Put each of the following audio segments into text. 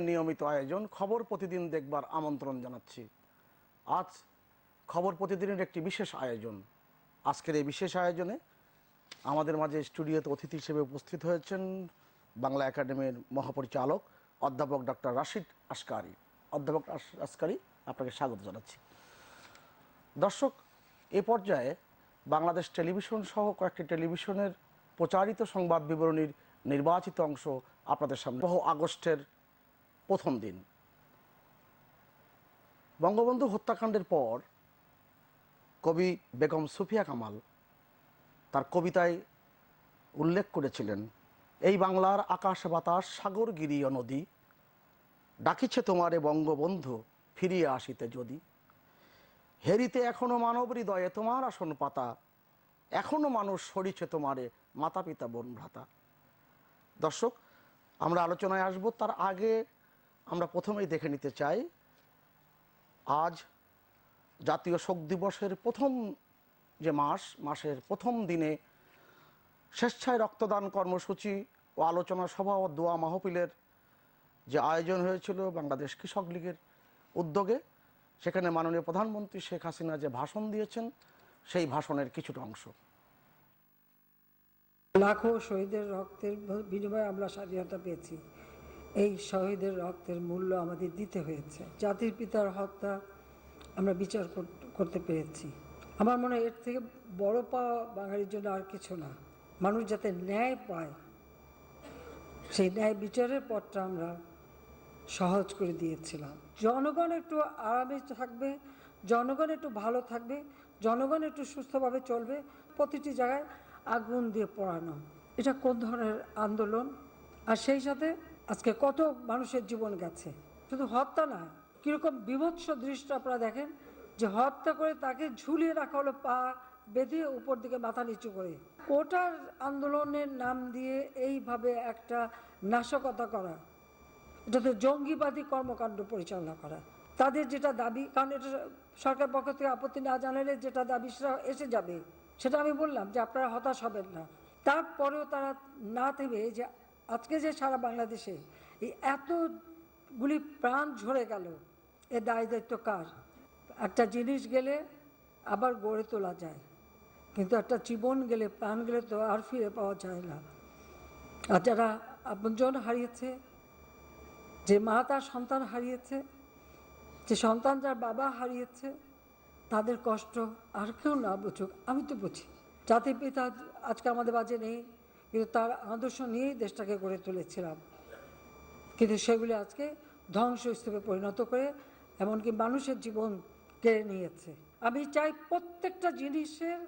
নিয়মিত আয়োজন, খবর প্রতিদিন দেখবার আমন্ত্রণ জানাচ্ছি। আজ খবর প্রতিদিনের একটি বিশেষ আয়োজন। আজকের এই বিশেষ আয়োজনে আমাদের মাঝে স্টুডিওতে অতিথি হিসেবে উপস্থিত হয়েছেন বাংলা একাডেমির মহাপরিচালক অধ্যাপক ডক্টর রাশিদ আসকারি অধ্যাপক আস- আসকারি আপনাকে স্বাগত জানাচ্ছি। দর্শক, এ পর্যায়ে বাংলাদেশ টেলিভিশন সহ কয়েকটি টেলিভিশনের প্রচারিত সংবাদ বিবরণীর নির্বাচিত অংশ আপনাদের সামনে। বহু আগস্টের প্রথম দিন। বঙ্গবন্ধু হত্যাকাণ্ডের পর কবি বেগম সুফিয়া কামাল তার কবিতায় উল্লেখ করেছিলেন, এই বাংলার আকাশ বাতাস সাগর গিরি ও নদী, ডাকিছে তোমারে বঙ্গবন্ধু ফিরিয়ে আসিতে যদি। হেরিতে এখনও মানব হৃদয়ে তোমার আসন পাতা, এখনও মানুষ সরিছে তোমারে মাতা পিতা বোন ভ্রাতা দর্শক, আমরা আলোচনায় আসব তার আগে আমরা প্রথমেই দেখে নিতে চাই, আজ জাতীয় শোক দিবসের প্রথম যে মাস, মাসের প্রথম দিনে স্বেচ্ছায় রক্তদান কর্মসূচি ও আলোচনা সভা ও দোয়া মাহফিলের যে আয়োজন হয়েছিল বাংলাদেশ কৃষক লীগের উদ্যোগে, সেখানে মাননীয় প্রধানমন্ত্রী শেখ হাসিনা যে ভাষণ দিয়েছেন, সেই ভাষণের কিছুটা অংশ। লাখো শহীদের রক্তের বিনিময়ে আমরা স্বাধীনতা পেয়েছি। এই শহীদের রক্তের মূল্য আমাদের দিতে হয়েছে। জাতির পিতার হত্যা আমরা বিচার করতে পেরেছি। আমার মনে হয় এর থেকে বড় পাওয়া বাঙালির জন্য আর কিছু না। মানুষ যাতে ন্যায় পায়, সেই ন্যায় বিচারের পথটা আমরা সহজ করে দিয়েছিলাম। জনগণ একটু আরামে থাকবে, জনগণ একটু ভালো থাকবে, জনগণ একটু সুস্থভাবে চলবে, প্রতিটি জায়গায় আগুন দিয়ে পড়ানো। এটা কোন ধরনের আন্দোলন? আর সেই সাথে আজকে কত মানুষের জীবন গেছে। শুধু হত্যা না কীরকম বিভৎস দৃশ্য আপনারা দেখেন যে হত্যা করে তাকে ঝুলিয়ে রাখা হলো, পা বেঁধে উপর দিকে মাথা নিচু করে। ওটার আন্দোলনের নাম দিয়ে এইভাবে একটা নাশকতা করা, এটাতে জঙ্গিবাদী কর্মকাণ্ড পরিচালনা করা। তাদের যেটা দাবি, কারণ এটা সরকার পক্ষ থেকে আপত্তি না জানালে যেটা দাবি সেটা এসে যাবে। সেটা আমি বললাম যে আপনারা হতাশ হবেন না। তারপরেও তারা না থেমে যে আজকে যে সারা বাংলাদেশে এই এতগুলি প্রাণ ঝরে গেল, এ দায় দায়িত্ব কার? একটা জিনিস গেলে আবার গড়ে তোলা যায়, কিন্তু একটা জীবন গেলে, প্রাণ গেলে তো আর ফিরে পাওয়া যায় না। আর যারা আপনজন হারিয়েছে, যে মা তার সন্তান হারিয়েছে, যে সন্তান যার বাবা হারিয়েছে, তাদের কষ্ট আর কেউ না বুঝুক। আমি তো বুঝি, জাতির পিতা আজকে আমাদের বাজে নেই। কিন্তু তার আদর্শ নিয়েই দেশটাকে গড়ে তুলেছিলাম। কিন্তু সেগুলি আজকে ধ্বংসস্তূপে পরিণত করে এমনকি মানুষের জীবন কেড়ে নিয়েছে। আমি চাই প্রত্যেকটা জিনিসের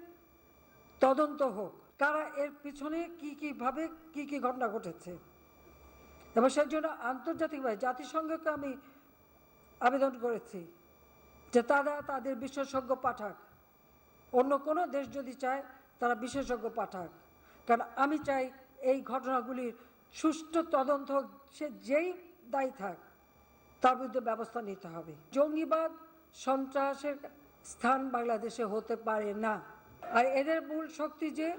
তদন্ত হোক, কারা এর পিছনে কি কীভাবে কি কি ঘটনা ঘটেছে। এবং সেই জন্য আন্তর্জাতিকভাবে জাতিসংঘকে আমি আবেদন করেছি যে তারা তাদের বিশেষজ্ঞ পাঠাক। অন্য কোনো দেশ যদি চায় তারা বিশেষজ্ঞ পাঠাক। কারণ আমি চাই এই ঘটনাগুলির সুষ্ঠু তদন্ত সে যেই দায়ী থাক, তার বিরুদ্ধে ব্যবস্থা নিতে হবে। জঙ্গিবাদ সন্ত্রাসের স্থান বাংলাদেশে হতে পারে না। আর এদের মূল শক্তি যে,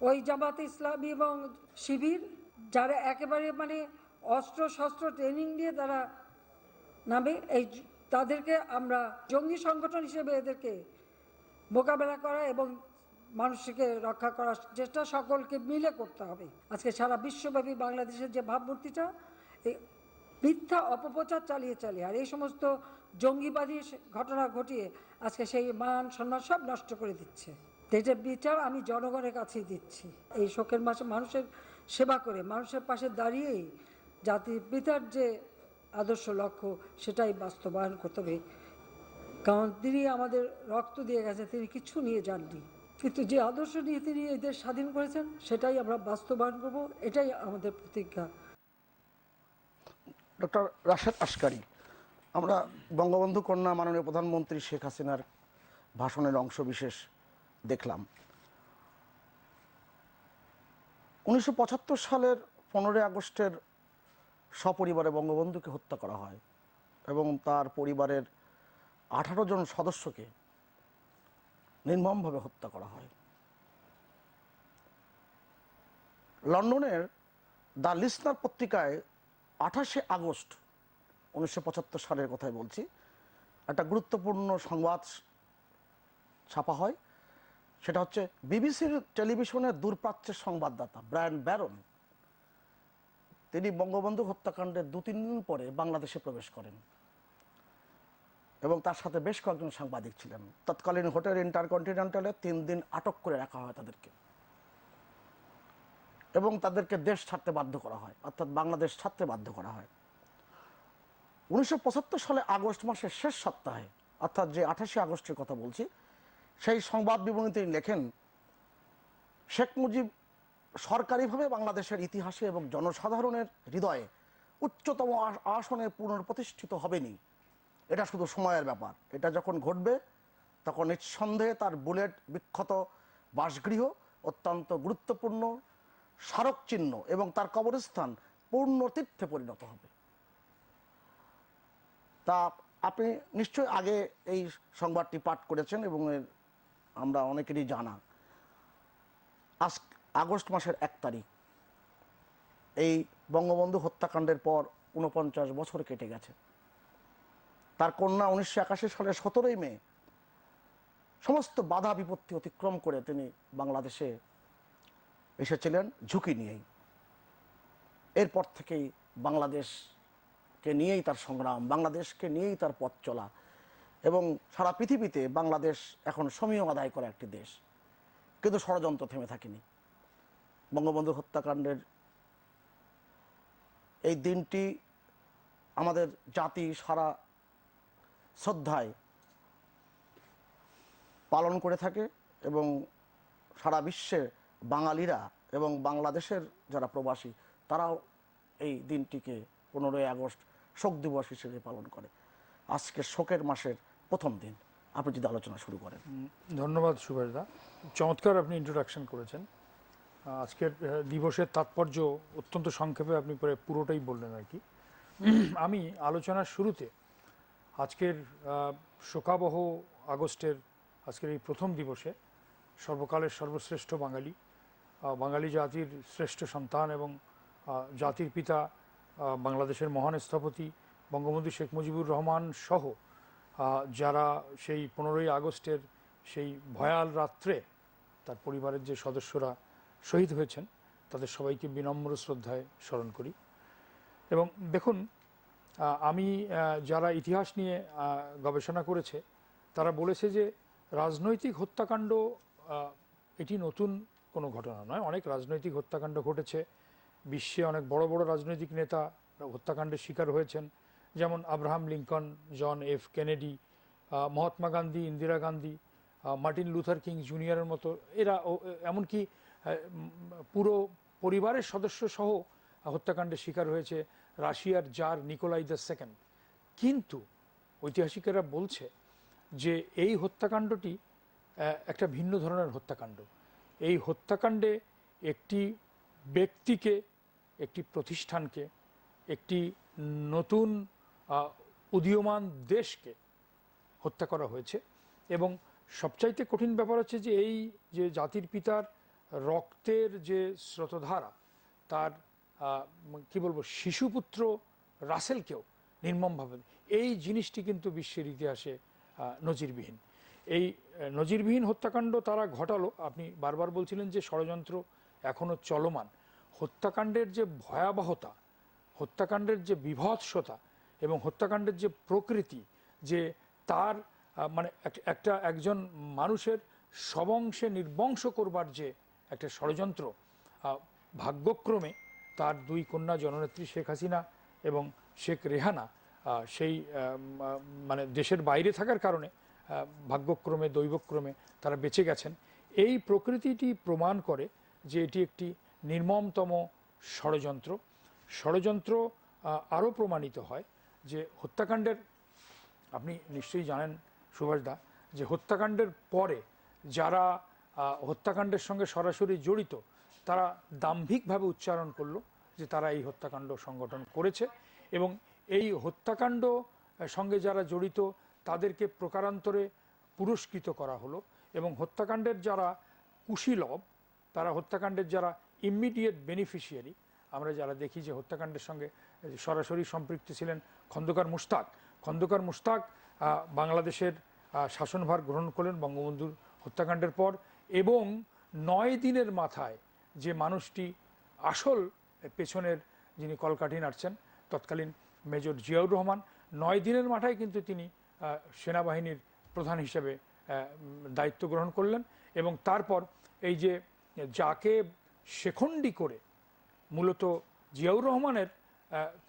ওই জামাত ইসলামী এবং শিবির, যারা একেবারে মানে অস্ত্র শস্ত্র ট্রেনিং দিয়ে তারা নামে, এই তাদেরকে আমরা জঙ্গি সংগঠন হিসেবে এদেরকে মোকাবেলা করা এবং মানুষকে রক্ষা করার চেষ্টা সকলকে মিলে করতে হবে। আজকে সারা বিশ্বব্যাপী বাংলাদেশের যে ভাবমূর্তিটা, এই মিথ্যা অপপ্রচার চালিয়ে চালিয়ে আর এই সমস্ত জঙ্গিবাদী ঘটনা ঘটিয়ে আজকে সেই মান সম্মান সব নষ্ট করে দিচ্ছে। এটার বিচার আমি জনগণের কাছেই দিচ্ছি। এই শোকের মাসে মানুষের সেবা করে, মানুষের পাশে দাঁড়িয়েই জাতির পিতার যে আদর্শ লক্ষ্য, সেটাই বাস্তবায়ন করতে হবে। কারণ তিনি আমাদের রক্ত দিয়ে গেছে, তিনি কিছু নিয়ে যাননি। কিন্তু যে আদর্শ নিয়ে তিনি এই দেশ স্বাধীন করেছেন, সেটাই আমরা বাস্তবায়ন করব, এটাই আমাদের প্রতিজ্ঞা। ডক্টর রাশেদ আসকারি আমরা বঙ্গবন্ধু কন্যা মাননীয় প্রধানমন্ত্রী শেখ হাসিনার ভাষণের অংশ বিশেষ দেখলাম। উনিশশো পঁচাত্তর সালের পনেরোই আগস্টের সপরিবারে বঙ্গবন্ধুকে হত্যা করা হয় এবং তার পরিবারের আঠারো জন সদস্যকে নির্মমভাবে হত্যা করা হয়। লন্ডনের দ্য লিসনার পত্রিকায় আঠাশে আগস্ট উনিশশো পঁচাত্তর সালের কথাই বলছি, একটা গুরুত্বপূর্ণ সংবাদ ছাপা হয়। সেটা হচ্ছে বিবিসির টেলিভিশনের দূরপ্রাচ্যের সংবাদদাতা ব্রায়ান ব্যারন, তিনি বঙ্গবন্ধু হত্যাকাণ্ডের দু তিন দিন পরে বাংলাদেশে প্রবেশ করেন। এবং তার সাথে বেশ কয়েকজন সাংবাদিক ছিলেন। তৎকালীন হোটেল ইন্টারকন্টিনেন্টালে তিন দিন আটক করে রাখা হয় তাদেরকে। এবং তাদেরকে দেশ ছাড়তে বাধ্য করা হয়, অর্থাৎ বাংলাদেশ ছাড়তে বাধ্য করা হয়। উনিশশো পঁচাত্তর সালে আগস্ট মাসের শেষ সপ্তাহে, অর্থাৎ যে আঠাশে আগস্টের কথা বলছি, সেই সংবাদ বিবরণী তিনি লেখেন, শেখ মুজিব সরকারিভাবে বাংলাদেশের ইতিহাসে এবং জনসাধারণের হৃদয়ে উচ্চতম আসনে পুনর্প্রতিষ্ঠিত হবেনি। এটা শুধু সময়ের ব্যাপার। এটা যখন ঘটবে, তখন নিঃসন্দেহে তার বুলেট বিক্ষত বাসগৃহ অত্যন্ত গুরুত্বপূর্ণ স্মারক চিহ্ন এবং তার কবরস্থান পূর্ণ তীর্থে পরিণত হবে। তা আপনি নিশ্চয়ই আগে এই সংবাদটি পাঠ করেছেন এবং আমরা অনেকেরই জানা। আজ আগস্ট মাসের এক তারিখ। এই বঙ্গবন্ধু হত্যাকাণ্ডের পর উনপঞ্চাশ বছর কেটে গেছে। তার কন্যা উনিশশো একাশি সালের সতেরোই মে সমস্ত বাধা বিপত্তি অতিক্রম করে তিনি বাংলাদেশে এসেছিলেন ঝুঁকি নিয়েই। এরপর থেকেই বাংলাদেশকে নিয়েই তার সংগ্রাম, বাংলাদেশকে নিয়েই তার পথ চলা এবং সারা পৃথিবীতে বাংলাদেশ এখন সমীয় আদায় করা একটি দেশ। কিন্তু ষড়যন্ত্র থেমে থাকেনি। বঙ্গবন্ধু হত্যাকাণ্ডের এই দিনটি আমাদের জাতি সারা শ্রদ্ধায় পালন করে থাকে এবং সারা বিশ্বে বাঙালিরা এবং বাংলাদেশের যারা প্রবাসী, তারাও এই দিনটিকে পনেরোই আগস্ট শোক দিবস হিসেবে পালন করে। আজকে শোকের মাসের প্রথম দিন। আপনি যদি আলোচনা শুরু করেন। ধন্যবাদ সুভাষদা চমৎকার আপনি ইন্ট্রোডাকশন করেছেন। আজকের দিবসের তাৎপর্য অত্যন্ত সংক্ষেপে আপনি পরে পুরোটাই বললেন আর কি। আমি আলোচনার শুরুতে আজকের শোকাবহ আগস্টের আজকের এই প্রথম দিবসে সর্বকালের সর্বশ্রেষ্ঠ বাঙালি বাঙালি জাতির শ্রেষ্ঠ সন্তান এবং জাতির পিতা বাংলাদেশের মহান স্থপতি বঙ্গবন্ধু শেখ মুজিবুর রহমান সহ যারা সেই পনেরোই আগস্টের সেই ভয়াল রাত্রে তার পরিবারের যে সদস্যরা শহীদ হয়েছেন, তাদের সবাইকে বিনম্র শ্রদ্ধায় স্মরণ করি। এবং দেখুন আমি যারা ইতিহাস নিয়ে গবেষণা করেছে, তারা বলেছে যে রাজনৈতিক হত্যাকাণ্ড এটি নতুন কোনো ঘটনা নয়। অনেক রাজনৈতিক হত্যাকাণ্ড ঘটেছে। বিশ্বে অনেক বড় বড় রাজনৈতিক নেতা হত্যাকাণ্ডের শিকার হয়েছেন। যেমন Abraham Lincoln, John F Kennedy Mahatma Gandhi, Indira Gandhi Martin Luther King জুনিয়রের মতো, এরা এমনকি পুরো পরিবারের সদস্য সহ হত্যাকাণ্ডের শিকার হয়েছে। রাশিয়ার জার নিকোলাই দ্য সেকেন্ড। কিন্তু ঐতিহাসিকেরা বলছে যে এই হত্যাকাণ্ডটি একটা ভিন্ন ধরনের হত্যাকাণ্ড। এই হত্যাকাণ্ডে একটি ব্যক্তিকে, একটি প্রতিষ্ঠানকে, একটি নতুন উদীয়মান দেশকে হত্যা করা হয়েছে। এবং সবচাইতে কঠিন ব্যাপার হচ্ছে যে এই যে জাতির পিতার রক্তের যে স্রোতধারা, তার কি বলব, শিশুপুত্র রাসেলকেও নির্মমভাবে এই জিনিসটি কিন্তু বিশ্বের ইতিহাসে নজিরবিহীন। এই নজিরবিহীন হত্যাকাণ্ড তারা ঘটালো। আপনি বারবার বলছিলেন যে ষড়যন্ত্র এখনও চলমান। হত্যাকাণ্ডের যে ভয়াবহতা, হত্যাকাণ্ডের যে বিভৎসতা এবং হত্যাকাণ্ডের যে প্রকৃতি, যে তার মানে একটা একজন মানুষের সবংশে নির্বংশ করবার যে একটা ষড়যন্ত্র ভাগ্যক্রমে তার দুই কন্যা জননেত্রী শেখ হাসিনা এবং শেখ রেহানা সেই মানে দেশের বাইরে থাকার কারণে ভাগ্যক্রমে, দৈবক্রমে তারা বেঁচে গেছেন। এই প্রকৃতিটি প্রমাণ করে যে এটি একটি নির্মমতম ষড়যন্ত্র। ষড়যন্ত্র আরও প্রমাণিত হয় যে হত্যাকাণ্ডের, আপনি নিশ্চয়ই জানেন সুভাষদা যে হত্যাকাণ্ডের পরে যারা হত্যাকাণ্ডের সঙ্গে সরাসরি জড়িত তারা দাম্ভিকভাবে উচ্চারণ করল যে তারা এই হত্যাকাণ্ড সংগঠন করেছে এবং এই হত্যাকাণ্ড সঙ্গে যারা জড়িত তাদেরকে প্রকারান্তরে পুরস্কৃত করা হলো এবং হত্যাকাণ্ডের যারা কুশীলব তারা হত্যাকাণ্ডের যারা ইমিডিয়েট বেনিফিশিয়ারি আমরা যারা দেখি যে হত্যাকাণ্ডের সঙ্গে সরাসরি সম্পৃক্ত ছিলেন খন্দকার মুস্তাক খন্দকার মুশতাক আহ, বাংলাদেশের শাসনভার গ্রহণ করলেন বঙ্গবন্ধুর হত্যাকাণ্ডের পর এবং নয় দিনের মাথায় যে মানুষটি আসল পেছনের যিনি কলকাঠি নাড়ছেন, তৎকালীন মেজর জিয়াউর রহমান, নয় দিনের মাথায় কিন্তু তিনি সেনাবাহিনীর প্রধান হিসেবে দায়িত্ব গ্রহণ করলেন এবং তারপর এই যে যাকে শেখণ্ডি করে মূলত জিয়াউর রহমানের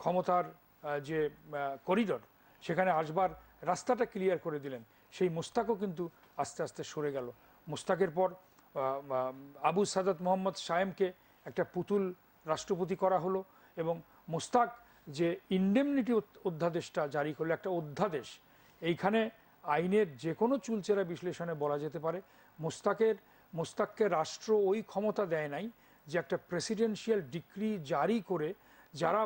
ক্ষমতার যে করিডর, সেখানে আসবার রাস্তাটা ক্লিয়ার করে দিলেন, সেই মুস্তাকও কিন্তু আস্তে আস্তে সরে গেল। মুস্তাকের পর আবু সাদাত মোহাম্মদ সায়েমকে একটা পুতুল রাষ্ট্রপতি করা হলো এবং মুস্তাক যে ইন্ডেমনিটি অধ্যাদেশটা জারি করল, একটা অধ্যাদেশ, এইখানে আইনের যে কোনো চুলচেরা বিশ্লেষণে বলা যেতে পারে, মোস্তাকের, মোস্তাককে রাষ্ট্র ওই ক্ষমতা দেয় নাই যে একটা প্রেসিডেন্সিয়াল ডিক্রি জারি করে যারা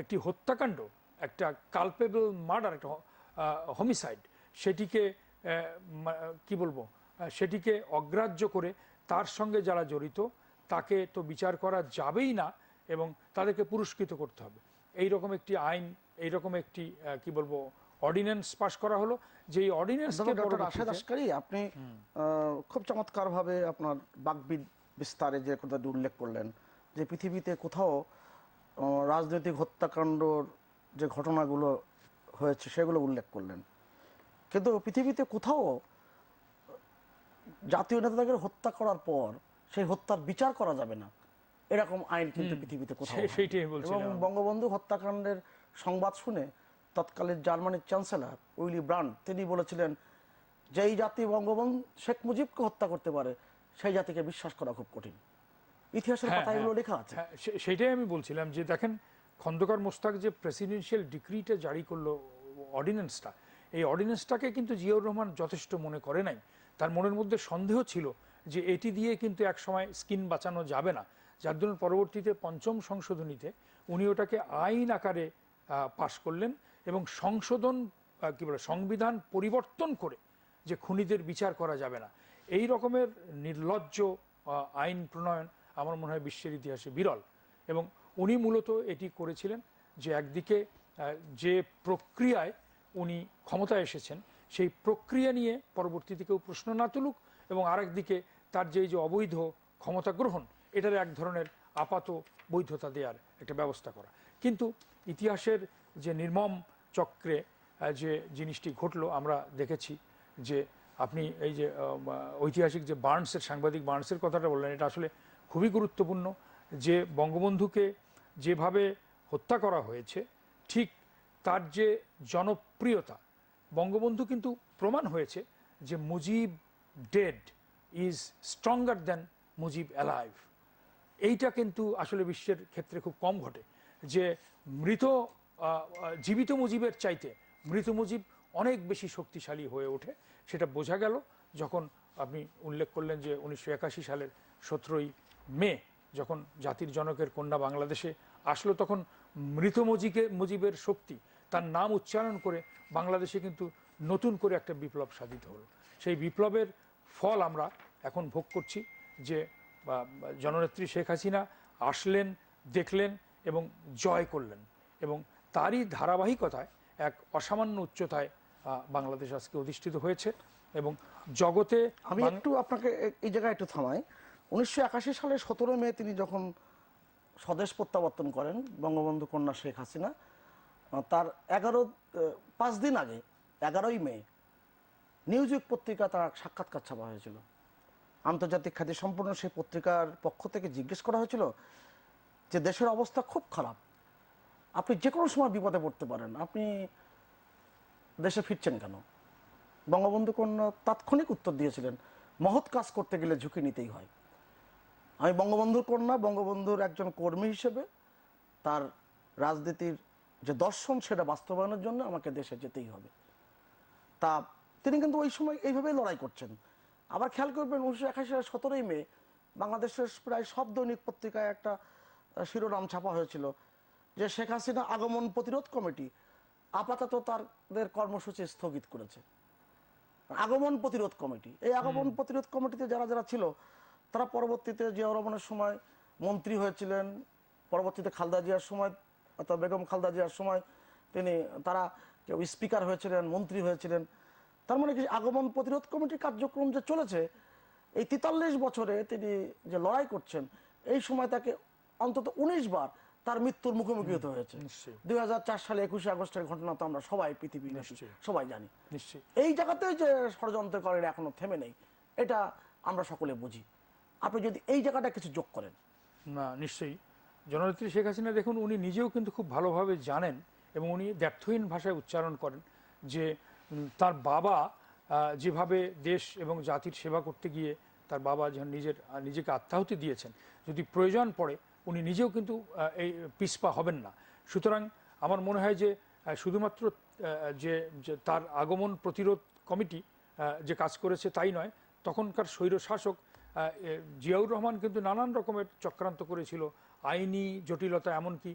একটি হত্যাকাণ্ড, একটা কালপেবল মার্ডার একটা হোমিসাইড সেটিকে কি বলব সেটিকে অগ্রাহ্য করে তার সঙ্গে যারা জড়িত তাকে তো বিচার করা যাবেই না এবং তাদেরকে পুরস্কৃত করতে হবে। এই রকম একটি আইন এই রকম একটি কি বলব অর্ডিন্যান্স পাশ করা হলো। যে এই অর্ডিন্যান্সকে ডক্টর রাশেদ আসকারি আপনি খুব চমৎকারভাবে আপনার বাকবিদ বিস্তারে যে কথাটি উল্লেখ করলেন যে পৃথিবীতে কোথাও রাজনৈতিক হত্যাকাণ্ডর যে ঘটনাগুলো হয়েছে সেগুলো উল্লেখ করলেন। কিন্তু পৃথিবীতে কোথাও জাতীয় নেতাদের হত্যা করার পর সেই হত্যার বিচার করা যাবে না। এরকম আইন কিন্তু পৃথিবীতে কোথাও এবং বঙ্গবন্ধু হত্যাকাণ্ডের সংবাদ শুনে তৎকালীন জার্মানির চ্যান্সেলর উইলি ব্রান্ড তিনি বলেছিলেন যে এই জাতি বঙ্গবন্ধু শেখ মুজিবকে হত্যা করতে পারে সেই জাতিকে বিশ্বাস করা খুব কঠিন। ইতিহাসের হ্যাঁ, পাতায় এগুলো হ্যাঁ। লেখা আছে। হ্যাঁ, সেটাই আমি বলছিলাম যে দেখেন খন্দকার মোস্তাক যে প্রেসিডেন্সিয়াল ডিক্রিটা জারি করল অর্ডিন্যান্সটা এই অর্ডিন্যান্সটাকে কিন্তু জিয়াউর রহমান যথেষ্ট মনে করে নাই। তার মনের মধ্যে সন্দেহ ছিল যে এটি দিয়ে কিন্তু একসময় স্কিন বাঁচানো যাবে না। যার জন্য পরবর্তীতে পঞ্চম সংশোধনীতে উনি ওটাকে আইন আকারে পাশ করলেন এবং সংশোধন কী বলে, সংবিধান পরিবর্তন করে যে খুনিদের বিচার করা যাবে না। এই রকমের নির্লজ্জ আইন প্রণয়ন আমার মনে হয় বিশ্বের ইতিহাসে বিরল। এবং উনি মূলত এটি করেছিলেন যে একদিকে যে প্রক্রিয়ায় উনি ক্ষমতায় এসেছেন সেই প্রক্রিয়া নিয়ে পরবর্তীতে কেউ প্রশ্ন না তুলুক এবং আরেকদিকে তার যে যে অবৈধ ক্ষমতা গ্রহণ, এটার এক ধরনের আপাত বৈধতা দেওয়ার একটা ব্যবস্থা করা। কিন্তু ইতিহাসের যে নির্মম চক্রে যে জিনিসটি ঘটলো, আমরা দেখেছি যে আপনি এই যে ঐতিহাসিক যে বার্নসের, সাংবাদিক বার্নসের কথাটা বললেন, এটা আসলে খুবই গুরুত্বপূর্ণ। যে বঙ্গবন্ধুকে যেভাবে হত্যা করা হয়েছে, ঠিক তার যে জনপ্রিয়তা বঙ্গবন্ধু কিন্তু প্রমাণ হয়েছে যে Mujib dead is stronger than Mujib alive. এইটা কিন্তু আসলে বিশ্বের ক্ষেত্রে খুব কম ঘটে যে মৃত জীবিত মুজিবের চাইতে মৃত মুজিব অনেক বেশি শক্তিশালী হয়ে ওঠে। সেটা বোঝা গেল যখন আপনি উল্লেখ করলেন যে উনিশশো একাশি সালের সতেরোই মে যখন জাতির জনকের কন্যা বাংলাদেশে আসলো, তখন মৃত মুজিকে, মুজিবের শক্তি তার নাম উচ্চারণ করে বাংলাদেশে কিন্তু নতুন করে একটা বিপ্লব সাধিত হলো। সেই বিপ্লবের ফল আমরা এখন ভোগ করছি যে জননেত্রী শেখ হাসিনা আসলেন দেখলেন এবং জয় করলেন এবং তারই ধারাবাহিকতায় এক অসামান্য উচ্চতায় বাংলাদেশ আজকে অধিষ্ঠিত হয়েছে এবং জগতে আমি একটু আপনাকে এই জায়গায় একটু থামাই। উনিশশো একাশি সালের সতেরো মে তিনি যখন স্বদেশ প্রত্যাবর্তন করেন বঙ্গবন্ধু কন্যা শেখ হাসিনা তার এগারো পাঁচ দিন আগে, এগারোই মে নিউজিক পত্রিকা তার সাক্ষাৎকার ছাপা হয়েছিল। আন্তর্জাতিক খ্যাতি সম্পূর্ণ সেই পত্রিকার পক্ষ থেকে জিজ্ঞেস করা হয়েছিল যে দেশের অবস্থা খুব খারাপ। আপনি যে কোনো সময় বিপদে পড়তে পারেন। আপনি দেশে ফিরছেন কেন? বঙ্গবন্ধু কন্যা তাৎক্ষণিক উত্তর দিয়েছিলেন, মহৎ কাজ করতে গেলে ঝুঁকি নিতেই হয়। আমি বঙ্গবন্ধুর কন্যা, বঙ্গবন্ধুর একজন কর্মী হিসেবে তার রাজনীতির যে দর্শন সেটা বাস্তবায়নের জন্য আমাকে দেশে যেতেই হবে। তা তিনি কিন্তু ওই সময় এইভাবেই লড়াই করছেন। আবার খেয়াল করবেন উনিশশো একাশি সালের সতেরোই মে বাংলাদেশের প্রায় সব দৈনিক পত্রিকায় একটা শিরোনাম ছাপা হয়েছিল যে শেখ হাসিনা আগমন প্রতিরোধ কমিটি আপাতত তাদের কর্মসূচি স্থগিত করেছে। আগমন প্রতিরোধ কমিটি এই আগমন প্রতিরোধ কমিটিতে যারা যারা ছিল তারা পরবর্তীতে জিয়াউর রহমানের সময় মন্ত্রী হয়েছিলেন পরবর্তীতে খালদা জিয়ার সময় অর্থাৎ বেগম খালদা জিয়ার সময় তিনি তারা কেউ স্পিকার হয়েছিলেন মন্ত্রী হয়েছিলেন। তার মানে কি আগমন প্রতিরোধ কমিটির কার্যক্রম যে চলেছে এই তেতাল্লিশ বছরে তিনি যে লড়াই করছেন এই সময় তাকে অন্তত উনিশ বার তার মৃত্যুর মুখোমুখি হতে হয়েছে। দুই হাজার চার সালে একুশে আগস্টের ঘটনা তো আমরা সবাই পৃথিবী। সবাই জানি। নিশ্চয়ই। এই জায়গাতে যে ষড়যন্ত্র করেন এখনও থেমে নেই এটা আমরা সকলে বুঝি। আপনি যদি এই জায়গাটা কিছু যোগ করেন। না নিশ্চয়ই। জননেত্রী শেখ হাসিনা দেখুন, উনি নিজেও কিন্তু খুব ভালোভাবে জানেন এবং উনি দ্ব্যর্থহীন ভাষায় উচ্চারণ করেন যে তার বাবা যেভাবে দেশ এবং জাতির সেবা করতে গিয়ে তার বাবা যখন নিজের নিজেকে আত্মাহুতি দিয়েছেন, যদি প্রয়োজন পড়ে, উনি নিজেও কিন্তু এই পিসপা হবেন না। সুতরাং আমার মনে হয় যে শুধুমাত্র যে তার আগমন প্রতিরোধ কমিটি যে কাজ করেছে তাই নয়, তখনকার স্বৈরশাসক জিয়াউর রহমান কিন্তু নানান রকমের চক্রান্ত করেছিল আইনি জটিলতা এমনকি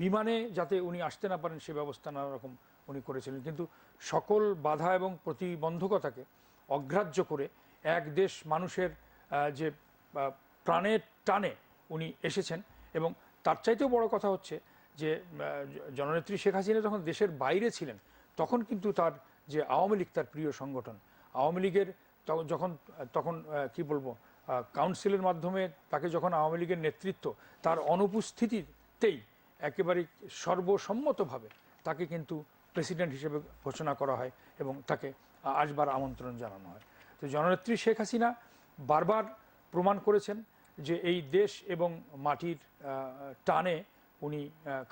বিমানে যাতে উনি আসতে না পারেন সে ব্যবস্থা নানা রকম উনি করেছিলেন। কিন্তু সকল বাধা এবং প্রতিবন্ধকতাকে অগ্রাহ্য করে এক দেশ মানুষের যে প্রাণের টানে উনি এসেছেন এবং তার চাইতেও বড় কথা হচ্ছে যে জননেত্রী শেখ হাসিনা যখন দেশের বাইরে ছিলেন, তখন কিন্তু তার যে আওয়ামী লীগ, তার প্রিয় সংগঠন, আওয়ামী লীগের যখন তখন কি বলব কাউন্সিলের মাধ্যমে তাকে যখন আওয়ামী লীগের নেতৃত্ব, তার অনুপস্থিতিতেই একেবারে সর্বসম্মতভাবে তাকে কিন্তু প্রেসিডেন্ট হিসেবে ঘোষণা করা হয় এবং তাকে আসবার আমন্ত্রণ জানানো হয়। তো জননেত্রী শেখ হাসিনা বারবার প্রমাণ করেছেন যে এই দেশ এবং মাটির টানে উনি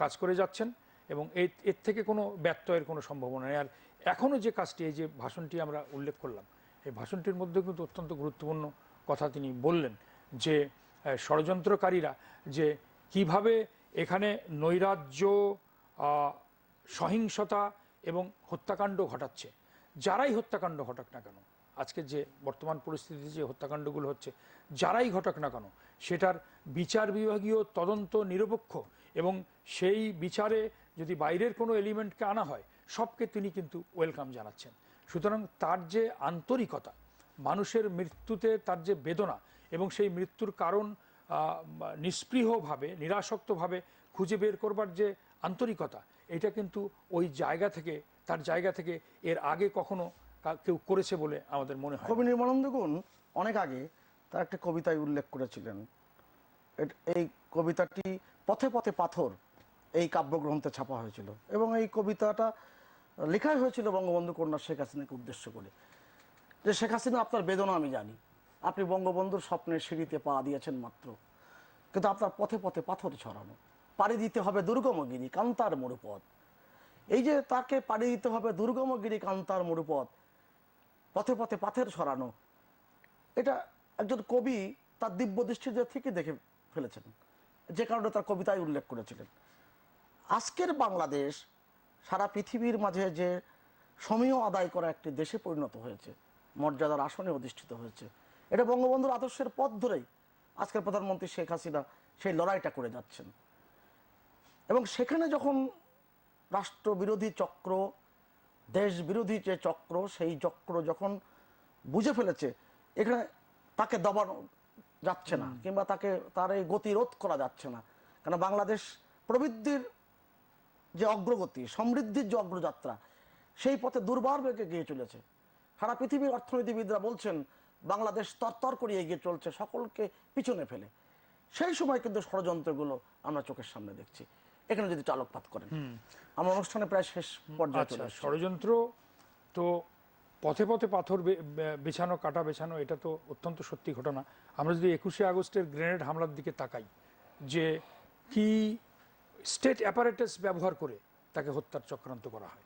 কাজ করে যাচ্ছেন এবং এর এর থেকে কোনো ব্যত্যয়ের কোনো সম্ভাবনা নেই। আর এখনও যে কাজটি, এই যে ভাষণটি আমরা উল্লেখ করলাম, এই ভাষণটির মধ্যে কিন্তু অত্যন্ত গুরুত্বপূর্ণ কথা তিনি বললেন যে ষড়যন্ত্রকারীরা যে কীভাবে এখানে নৈরাজ্য সহিংসতা এবং হত্যাকাণ্ড ঘটাচ্ছে, যারাই হত্যাকাণ্ড ঘটাক না কেন, আজকে যে বর্তমান পরিস্থিতিতে যে হত্যাকাণ্ডগুলো হচ্ছে, যারাই ঘটাক না কেন, সেটার বিচার বিভাগীয় তদন্ত নিরপেক্ষ এবং সেই বিচারে যদি বাইরের কোনো এলিমেন্টকে আনা হয়, সবকে তিনি কিন্তু ওয়েলকাম জানাচ্ছেন। সুতরাং তার যে আন্তরিকতা মানুষের মৃত্যুতে তার যে বেদনা এবং সেই মৃত্যুর কারণ নিস্পৃহভাবে নিরাসক্তভাবে খুঁজে বের করবার যে আন্তরিকতা, এটা কিন্তু ওই জায়গা থেকে, তার জায়গা থেকে এর আগে কখনো কেউ করেছে বলে আমাদের মনে হয়। কবি নির্মলানন্দ গুণ অনেক আগে তার একটা কবিতায় উল্লেখ করেছিলেন এই কবিতাটি পথে পথে পাথর এই কাব্যগ্রন্থে ছাপা হয়েছিল এবং এই কবিতাটা লেখাই হয়েছিল বঙ্গবন্ধু কন্যা শেখ হাসিনাকে উদ্দেশ্য করে যে শেখ হাসিনা আপনার বেদনা আমি জানি। আপনি বঙ্গবন্ধুর স্বপ্নের সিঁড়িতে পা দিয়েছেন মাত্র। কিন্তু আপনার পথে পথে পাথর ছড়ানো। পাড়ি দিতে হবে দুর্গমগিরি কান্তার মরুপথ। এই যে তাকে পাড়ি দিতে হবে দুর্গমগিরি কান্তার মরুপথ, পথে পথে পাথের ছড়ানো, এটা একজন কবি তার দিব্য দৃষ্টিতে থেকে দেখে ফেলেছেন। যে কারণে তার কবিতায় উল্লেখ করেছিলেন। আজকের বাংলাদেশ সারা পৃথিবীর মাঝে যে সমীহ আদায় করা একটি দেশে পরিণত হয়েছে মর্যাদার আসনে অধিষ্ঠিত হয়েছে। এটা বঙ্গবন্ধুর আদর্শের পথ ধরেই আজকের প্রধানমন্ত্রী শেখ হাসিনা সেই লড়াইটা করে যাচ্ছেন। এবং সেখানে যখন রাষ্ট্রবিরোধী চক্র দেশ বিরোধী যে চক্র, সেই চক্র যখন বুঝে ফেলেছে, এখানে তাকে দবানো যাচ্ছে না, কিংবা তাকে তার এই গতিরোধ করা যাচ্ছে না। কেন বাংলাদেশ প্রবৃদ্ধির যে অগ্রগতি, সমৃদ্ধির যে অগ্রযাত্রা, সেই পথে দুর্বার বেগে গিয়ে চলেছে। সারা পৃথিবীর অর্থনীতিবিদরা বলছেন বাংলাদেশ তরতর করে এগিয়ে চলছে সকলকে পিছনে ফেলে। সেই সময় কিন্তু ষড়যন্ত্রগুলো আমরা চোখের সামনে দেখছি। এখানে যদি চালকপাত করেন। আমার অনুষ্ঠানে প্রায় শেষ পর্যায়ে আচ্ছা। ষড়যন্ত্র তো পথে পথে পাথর বেছানো কাটা বেছানো এটা তো অত্যন্ত সত্যি ঘটনা। আমরা যদি একুশে আগস্টের গ্রেনেড হামলার দিকে তাকাই যে কি স্টেট অ্যাপারেটাস ব্যবহার করে তাকে হত্যার চক্রান্ত করা হয়।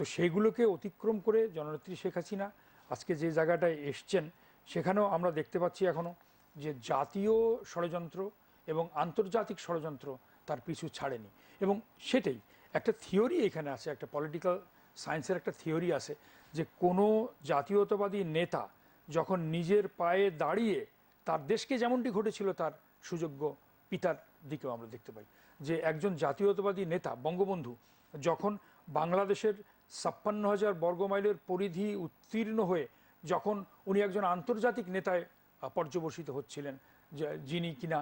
তো সেইগুলোকে অতিক্রম করে জননেত্রী শেখ হাসিনা আজকে যে জায়গাটায় এসছেন, সেখানেও আমরা দেখতে পাচ্ছি এখনও যে জাতীয় ষড়যন্ত্র এবং আন্তর্জাতিক ষড়যন্ত্র তার পিছু ছাড়েনি। এবং সেটাই, একটা থিওরি এখানে আছে, একটা পলিটিক্যাল সায়েন্সের একটা থিওরি আছে যে কোনো জাতীয়তাবাদী নেতা যখন নিজের পায়ে দাঁড়িয়ে তার দেশকে যেমনটি ঘটেছিল তার সুযোগ্য পিতার দিকেও আমরা দেখতে পাই। যে একজন জাতীয়তাবাদী নেতা, বঙ্গবন্ধু, যখন বাংলাদেশের ছাপ্পান্ন হাজার বর্গমাইলের পরিধি উত্তীর্ণ হয়ে যখন উনি একজন আন্তর্জাতিক নেতায় পর্যবসিত হচ্ছিলেন যিনি কিনা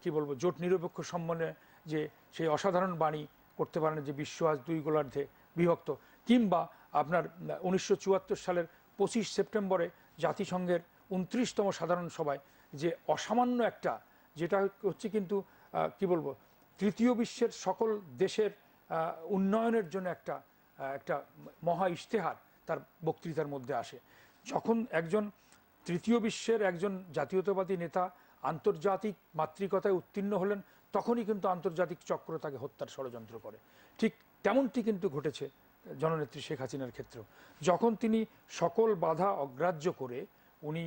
কি বলব, জোট নিরপেক্ষ সম্মানে যে সেই অসাধারণ বাণী করতে পারেন যে বিশ্ব আজ দুই গোলার্ধে বিভক্ত, কিংবা আপনার উনিশশো চুয়াত্তর সালের পঁচিশ সেপ্টেম্বরে জাতিসংঘের উনত্রিশতম সাধারণ সভায় যে অসামান্য একটা, যেটা হচ্ছে কিন্তু কি বলব, তৃতীয় বিশ্বের সকল দেশের উন্নয়নের জন্য একটা একটা মহা ইশতেহার তার বক্তৃতার মধ্যে আসে। যখন একজন তৃতীয় বিশ্বের একজন জাতীয়তাবাদী নেতা আন্তর্জাতিক মাতৃকতায় উত্তীর্ণ হলেন, তখনই কিন্তু আন্তর্জাতিক চক্র তাকে হত্যার ষড়যন্ত্র করে। ঠিক তেমনটি কিন্তু ঘটেছে জননেত্রী শেখ হাসিনার ক্ষেত্রেও। যখন তিনি সকল বাধা অগ্রাহ্য করে, উনি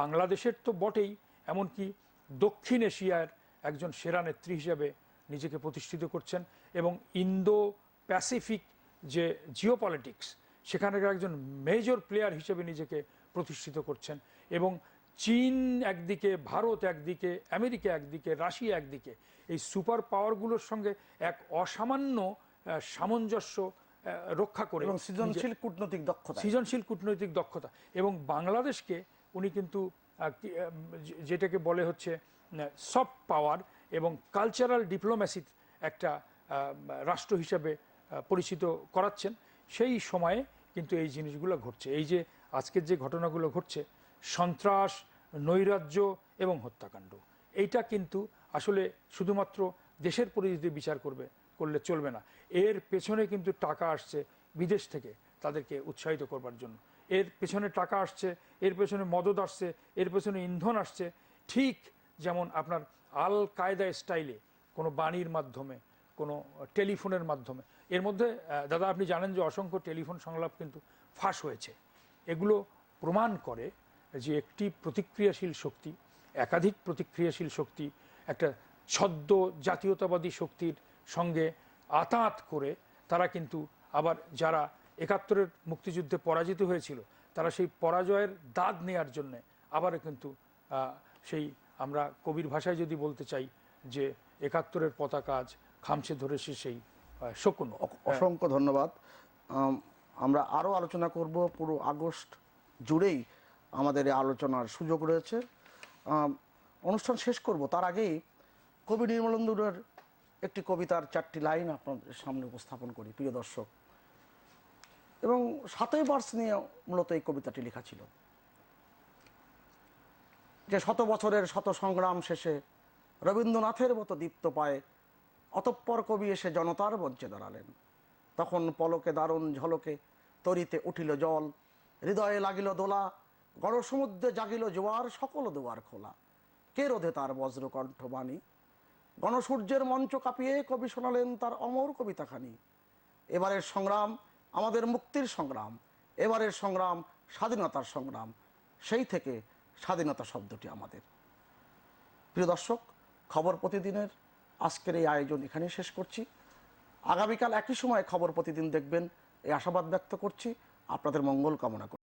বাংলাদেশের তো বটেই, এমনকি দক্ষিণ এশিয়ার একজন সেরা নেত্রী হিসেবে নিজেকে প্রতিষ্ঠিত করছেন এবং ইন্দো প্যাসিফিক যে জিও পলিটিক্স সেখানকার একজন মেজর প্লেয়ার হিসেবে নিজেকে প্রতিষ্ঠিত করছেন এবং চীন একদিকে ভারত একদিকে আমেরিকা একদিকে রাশিয়া একদিকে এই সুপার পাওয়ারগুলোর সঙ্গে এক অসামান্য সামঞ্জস্য রক্ষা করে এবং সৃজনশীল কূটনৈতিক দক্ষতা। সৃজনশীল কূটনৈতিক দক্ষতা এবং বাংলাদেশকে উনি কিন্তু যেটাকে বলে হচ্ছে সফট পাওয়ার এবং কালচারাল ডিপ্লোম্যাসির একটা রাষ্ট্র হিসাবে পরিচিত করাচ্ছেন, সেই সময়ে কিন্তু এই জিনিসগুলো ঘটছে। এই যে আজকের যে ঘটনাগুলো ঘটছে, সন্ত্রাস, নৈরাজ্য এবং হত্যাকাণ্ড, এইটা কিন্তু আসলে শুধুমাত্র দেশের পরিস্থিতি বিচার করবে, করলে চলবে না। এর পেছনে কিন্তু টাকা আসছে বিদেশ থেকে তাদেরকে উৎসাহিত করবার জন্য। এর পেছনে টাকা আসছে, এর পেছনে মদত আসছে, এর পেছনে ইন্ধন আসছে। ঠিক যেমন আপনার আল কায়দা স্টাইলে কোনো বাণীর মাধ্যমে, কোনো টেলিফোনের মাধ্যমে এর মধ্যে দাদা, আপনি জানেন যে অসংখ্য টেলিফোন সংলাপ কিন্তু ফাঁস হয়েছে। এগুলো প্রমাণ করে যে একটি প্রতিক্রিয়াশীল শক্তি, একাধিক প্রতিক্রিয়াশীল শক্তি, একটা ছদ্ম জাতীয়তাবাদী শক্তির সঙ্গে আতাত করে তারা কিন্তু আবার যারা একাত্তরের মুক্তিযুদ্ধে পরাজিত হয়েছিল, তারা সেই পরাজয়ের দাগ নেয়ার জন্য আবারও কিন্তু সেই আমরা কবির ভাষায় যদি বলতে চাই যে একাত্তরের পতাকা আজ খামছে ধরেছে সেই শকুন অ- অসংখ্য ধন্যবাদ। আমরা আরও আলোচনা করব পুরো আগস্ট জুড়েই আমাদের আলোচনার সুযোগ রয়েছে। অনুষ্ঠান শেষ করব, তার আগেই কবি নির্মলেন্দুরের একটি কবিতার চারটি লাইন আপনাদের সামনে উপস্থাপন করি, প্রিয় দর্শক। এবং সাতই মার্চ নিয়ে মূলত এই কবিতাটি লেখা ছিল। যে শত বছরের শত সংগ্রাম শেষে রবীন্দ্রনাথের মতো দীপ্ত পায় অতঃপর কবি এসে জনতার মঞ্চে দাঁড়ালেন। তখন পলকে দারুণ ঝলকে তরিতে উঠিল জল, হৃদয়ে লাগিল দোলা, গণসমুদ্রে জাগিল জোয়ার, সকল দুয়ার খোলা। কে রোধে তার বজ্রকণ্ঠ বাণী? গণসূর্যের মঞ্চ কাঁপিয়ে কবি শোনালেন তার অমর কবিতাখানি। এবারের সংগ্রাম আমাদের মুক্তির সংগ্রাম, এবারের সংগ্রাম স্বাধীনতার সংগ্রাম, সেই থেকে স্বাধীনতা শব্দটি আমাদের। প্রিয় দর্শক, খবর প্রতিদিনের আজকের এই আয়োজন এখানে শেষ করছি। আগামীকাল একই সময় খবর প্রতিদিন দেখবেন। এই আশাবাদ ব্যক্ত করছি। আপনাদের মঙ্গল কামনা করছি